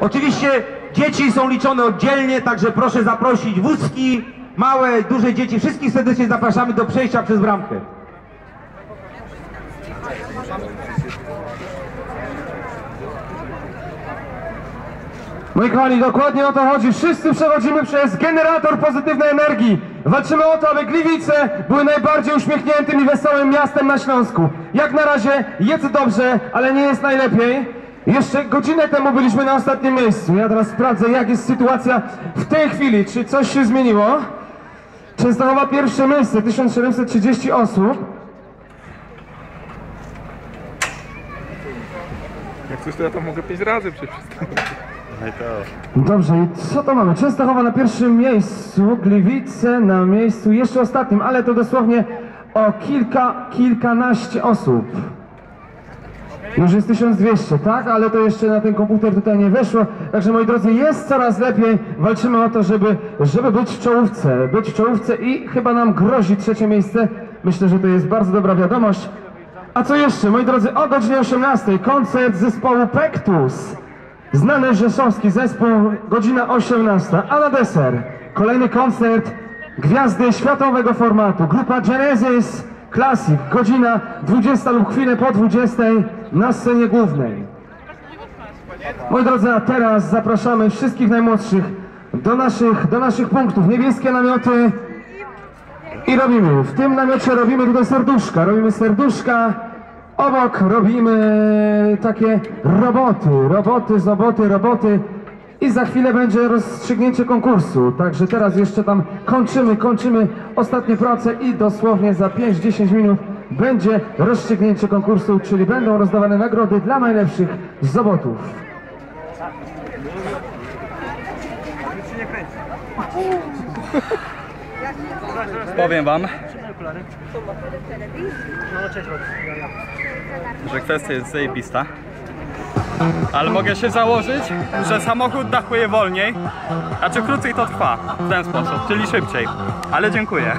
Oczywiście dzieci są liczone oddzielnie, także proszę zaprosić wózki, małe, duże dzieci. Wszystkich serdecznie zapraszamy do przejścia przez bramkę. Moi kochani, dokładnie o to chodzi. Wszyscy przechodzimy przez generator pozytywnej energii. Walczymy o to, aby Gliwice były najbardziej uśmiechniętym i wesołym miastem na Śląsku. Jak na razie jest dobrze, ale nie jest najlepiej. Jeszcze godzinę temu byliśmy na ostatnim miejscu. Ja teraz sprawdzę, jak jest sytuacja w tej chwili. Czy coś się zmieniło? Częstochowa pierwsze miejsce, 1730 osób. Jak coś to ja to mogę pięć razy przeczytać. Dobrze, i co to mamy? Częstochowa na pierwszym miejscu, Gliwice na miejscu jeszcze ostatnim, ale to dosłownie o kilka, kilkanaście osób. Już jest 1200, tak? Ale to jeszcze na ten komputer tutaj nie weszło. Także moi drodzy, jest coraz lepiej. Walczymy o to, żeby, żeby być w czołówce. Być w czołówce i chyba nam grozi trzecie miejsce. Myślę, że to jest bardzo dobra wiadomość. A co jeszcze? Moi drodzy, o godzinie 18 koncert zespołu Pektus. Znany rzeszowski zespół, godzina 18, a na deser kolejny koncert gwiazdy światowego formatu, grupa Genesis Classic, godzina 20 lub chwilę po 20 na scenie głównej. Moi drodzy, a teraz zapraszamy wszystkich najmłodszych do naszych, do naszych punktów. Niebieskie namioty i robimy. W tym namiocie robimy tutaj serduszka. Robimy serduszka. Obok robimy takie roboty, roboty, zoboty, roboty. I za chwilę będzie rozstrzygnięcie konkursu. Także teraz jeszcze tam kończymy, kończymy ostatnie prace i dosłownie za 5-10 minut będzie rozstrzygnięcie konkursu, czyli będą rozdawane nagrody dla najlepszych zobotów. Powiem wam, że kwestia jest zajebista. Ale mogę się założyć, że samochód dachuje wolniej, a czy krócej to trwa w ten sposób, czyli szybciej. Ale dziękuję.